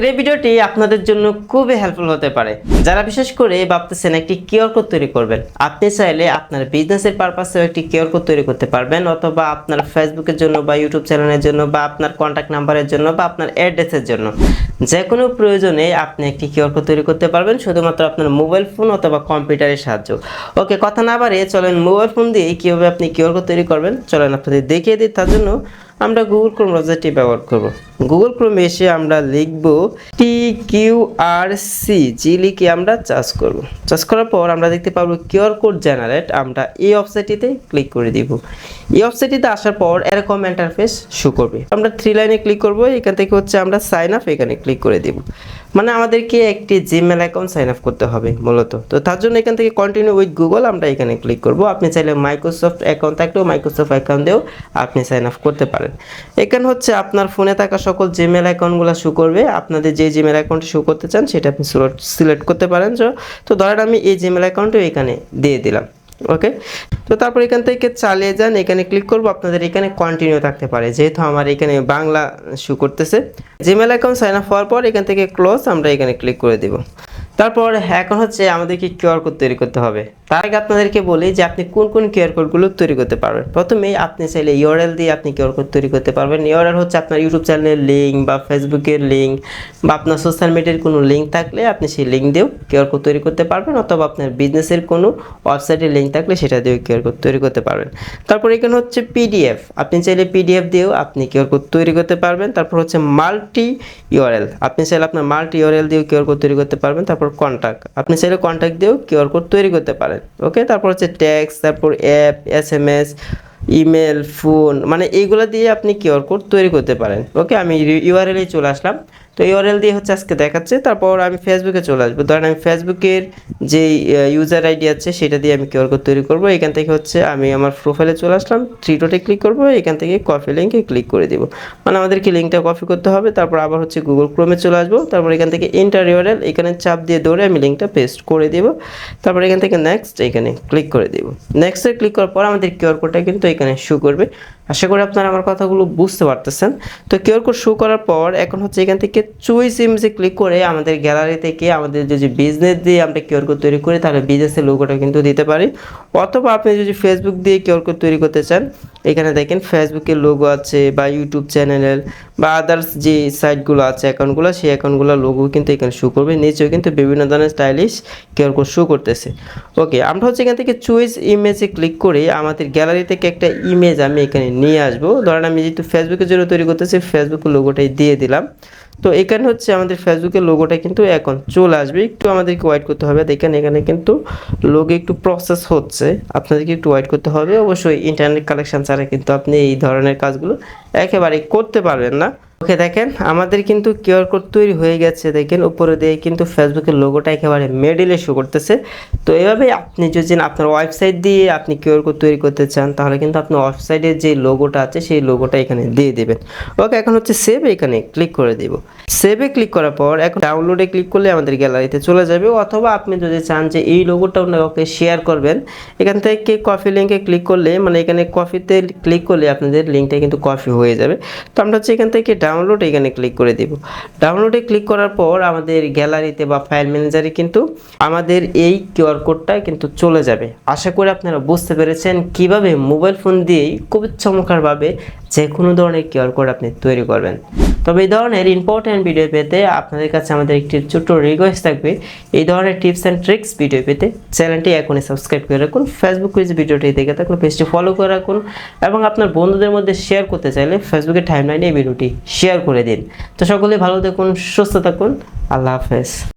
আজকের এই ভিডিওটি আপনাদের জন্য খুবই হেল্পফুল হতে পারে। যারা বিশেষ করে ভাবতেছেন একটি কিউআর কোড তৈরি করবেন, আপনি চাইলে আপনার বিজনেসের পারপাসেও একটি কিউআর কোড তৈরি করতে পারবেন, অথবা আপনার ফেসবুকের জন্য বা ইউটিউব চ্যানেলের জন্য বা আপনার কন্ট্যাক্ট নাম্বারের জন্য বা আপনার অ্যাড্রেসের জন্য। যে কোনো প্রয়োজনে আপনি একটি কিউআর কোড তৈরি করতে পারবেন, শুধুমাত্র আপনার মোবাইল ফোন অথবা কম্পিউটারের সাহায্য। ওকে, কথা না বাড়িয়ে চলেন মোবাইল ফোন দিয়ে কীভাবে আপনি কিউআর কোড তৈরি করবেন। চলেন আপনাদের দেখিয়ে দিই, তার জন্য আমরা গুগল ক্রোম ব্রাউজারটি ব্যবহার করব। গুগল ক্রোমে এসে আমরা লিখব টি কিউ আর সি জি লিখে আমরা চার্জ করব। চার্জ করার পর আমরা দেখতে পাবো কিউআর কোড জেনারেট আমরা এই ওয়েবসাইটটিতে ক্লিক করে দিব। এই ওয়েবসাইটটিতে আসার পর এরকম ইন্টারফেস শো করবে। আমরা থ্রি লাইনে ক্লিক করব, এখান থেকে হচ্ছে আমরা সাইন আপ এখানে ক্লিক করে দিব। মানে আমাদেরকে একটি জিমেল অ্যাকাউন্ট সাইন আপ করতে হবে মূলত। তো তার জন্য এখান থেকে কন্টিনিউ উইথ গুগল আমরা এখানে ক্লিক করব। আপনি চাইলে মাইক্রোসফট অ্যাকাউন্ট থাকলেও মাইক্রোসফট অ্যাকাউন্ট দিয়েও আপনি সাইন আপ করতে পারেন। এখানে হচ্ছে আপনার ফোনে থাকা সকল জিমেল অ্যাকাউন্টগুলো শো করবে। আপনাদের যে জিমেল অ্যাকাউন্টে শো করতে চান সেটা আপনি সিলেক্ট করতে পারেন। তো- ধরেন আমি এই জিমেল অ্যাকাউন্টও এখানে দিয়ে দিলাম। ওকে? তো তারপর এখান থেকে চালিয়ে যান, এখানে ক্লিক করব, আপনাদের এখানে কন্টিনিউ থাকতে পারে। যেহেতু আমার এখানে বাংলা শু করতেছে। জিমেল অ্যাকাউন্ট সাইন আপ হওয়ার পর এখান থেকে ক্লোজ আমরা এখানে ক্লিক করে দেব। তারপর এখন হচ্ছে আমাদেরকে কিউআর কোড তৈরি করতে হবে। তার আগে আপনাদেরকে বলি যে আপনি কোন কোন কিউআর কোডগুলো তৈরি করতে পারবেন। প্রথমেই আপনি চাইলে ইউআরএল দিয়ে আপনি কিউআর কোড তৈরি করতে পারবেন। ইউআরএল হচ্ছে আপনার ইউটিউব চ্যানেলের লিঙ্ক বা ফেসবুকের লিঙ্ক বা আপনার সোশ্যাল মিডিয়ার কোনো লিঙ্ক থাকলে আপনি সেই লিঙ্ক দিয়েও কিউআর কোড তৈরি করতে পারবেন অথবা আপনার বিজনেসের কোনো ওয়েবসাইটের লিঙ্ক থাকলে সেটা দিয়েও কিউআর কোড তৈরি করতে পারবেন। তারপর এখানে হচ্ছে পিডিএফ আপনি চাইলে পিডিএফ দিয়েও আপনি কিউআর কোড তৈরি করতে পারবেন। তারপর হচ্ছে মাল্টি ইউআরএল আপনি চাইলে আপনার মাল্টি ইউআরএল দিয়েও কিউআর কোড তৈরি করতে পারবেন। তারপর কন্ট্যাক্ট আপনি চাইলে কন্ট্যাক্ট দিয়েও কিউআর কোড তৈরি করতে পারেন ওকে তারপর হচ্ছে ট্যাক্স তারপর app S M S email phone মানে এইগুলো দিয়ে আপনি কিউআর কোড তৈরি করতে পারেন ওকে আমি ইউআরএলে চলে আসলাম। তো এই ইউআরএল দিয়ে হচ্ছে আজকে দেখাচ্ছে। তারপর আমি ফেসবুকে চলে আসব। ধরেন আমি ফেসবুকের যে ইউজার আইডি আছে, সেটা দিয়ে আমি কিউআর কোড তৈরি করব। এখান থেকে হচ্ছে আমি আমার প্রোফাইলে চলে আসলাম। থ্রি ডটে ক্লিক করব। এখান থেকে কপি লিঙ্কে ক্লিক করে দিব। মানে আমাদেরকে লিঙ্কটা কপি করতে হবে। তারপর আবার হচ্ছে গুগল ক্রোমে চলে আসব। তারপর এখান থেকে ইন্টার ইউআরএল এখানে চাপ দিয়ে দৌড়ে আমি লিঙ্কটা পেস্ট করে দিব। তারপর এখান থেকে নেক্সট এখানে ক্লিক করে দিব। নেক্সটে ক্লিক করার পর আমাদের কিউআর কোডটা কিন্তু এখানে শো করবে। আশা করি আপনারা আমার কথাগুলো বুঝতে পারতেছেন। তো কিউআর কোড শো করার পর এখন হচ্ছে এখান থেকে চুইস ইমেজে ক্লিক করে আমাদের গ্যালারি থেকে আমাদের যদি বিজনেস দিয়ে আমরা কিউআর কোড তৈরি করি, তাহলে বিজনেসের লোগোটা কিন্তু দিতে পারি। অথবা আপনি যদি ফেসবুক দিয়ে কিউআর কোড তৈরি করতে চান, এখানে দেখেন ফেসবুকের লোগো আছে বা ইউটিউব চ্যানেলের বা আদার্স যে সাইটগুলো আছে অ্যাকাউন্টগুলো সেই অ্যাকাউন্টগুলো লোগো কিন্তু এখানে শো করবে। নিচেও কিন্তু বিভিন্ন ধরনের স্টাইলিশ কিউআর কোড শো করতেছে। ওকে আমরা হচ্ছে এখান থেকে চুইস ইমেজে ক্লিক করে আমাদের গ্যালারি থেকে একটা ইমেজ আমি এখানে নিয়ে আসব। ধরেন আমি যেহেতু ফেসবুকের জন্য তৈরি করতেছি ফেসবুকের লোগোটাই দিয়ে দিলাম। তো এখানে হচ্ছে আমাদের ফেসবুকের লোগোটা কিন্তু এখন চলে আসবে। একটু আমাদেরকে ওয়াইট করতে হবে। দেখেন এখানে কিন্তু লোগো একটু প্রসেস হচ্ছে। আপনাদেরকে একটু ওয়াইট করতে হবে। অবশ্যই ইন্টারনেট কালেকশন ছাড়া কিন্তু আপনি এই ধরনের কাজগুলো একেবারে করতে পারবেন না। ওকে দেখেন, আমাদের কিন্তু কিউআর কোড তৈরি হয়ে গেছে দেখেন, উপরে দিয়ে কিন্তু ফেসবুকের লোগোটা একেবারে মেডেলে শো করতেছে। তো এভাবে আপনি যদি আপনার ওয়েবসাইট দিয়ে আপনি কিউআর কোড তৈরি করতে চান, তাহলে কিন্তু আপনার ওয়েবসাইটের যে লোগোটা আছে, সেই লোগোটা এখানে দিয়ে দেবেন। ওকে এখন হচ্ছে সেভ এখানে ক্লিক করে দিব। সেভে ক্লিক করার পর এখন ডাউনলোডে ক্লিক করলে আমাদের গ্যালারিতে চলে যাবে, অথবা আপনি যদি চান যে এই লোগোটা কাউকে শেয়ার করবেন, এখান থেকে কফি লিঙ্কে ক্লিক করলে মানে এখানে কফিতে ক্লিক করলে আপনাদের লিঙ্কটা কিন্তু কফি হয়ে যাবে। তো আমরা হচ্ছে এখান থেকে ডাউনলোড এখানে ক্লিক করে দেব। ডাউনলোডে ক্লিক করার পর আমাদের গ্যালারিতে বা ফাইল ম্যানেজারে কিন্তু আমাদের এই কিউআর কোডটা কিন্তু চলে যাবে। আশা করি আপনারা বুঝতে পেরেছেন কীভাবে মোবাইল ফোন দিয়েই খুবই চমৎকারভাবে যে কোনো ধরনের কিউআর কোড আপনি তৈরি করবেন। তবে এই ধরনের ইম্পর্ট্যান্ট ভিডিও পেতে আপনাদের কাছে আমাদের একটি ছোট্ট রিকোয়েস্ট থাকবে। এই ধরনের টিপস অ্যান্ড ট্রিক্স ভিডিও পেতে চ্যানেলটি এখনই সাবস্ক্রাইব করে রাখুন ফেসবুক পেজ ভিডিওটি দেখে থাকলে পেজটি ফলো করে রাখুন এবং আপনার বন্ধুদের মধ্যে শেয়ার করতে চাইলে ফেসবুকের টাইমলাইনে এই ভিডিওটি শেয়ার করে দিন। তো সকলে ভালো থাকুন, সুস্থ থাকুন, আল্লাহ হাফেজ।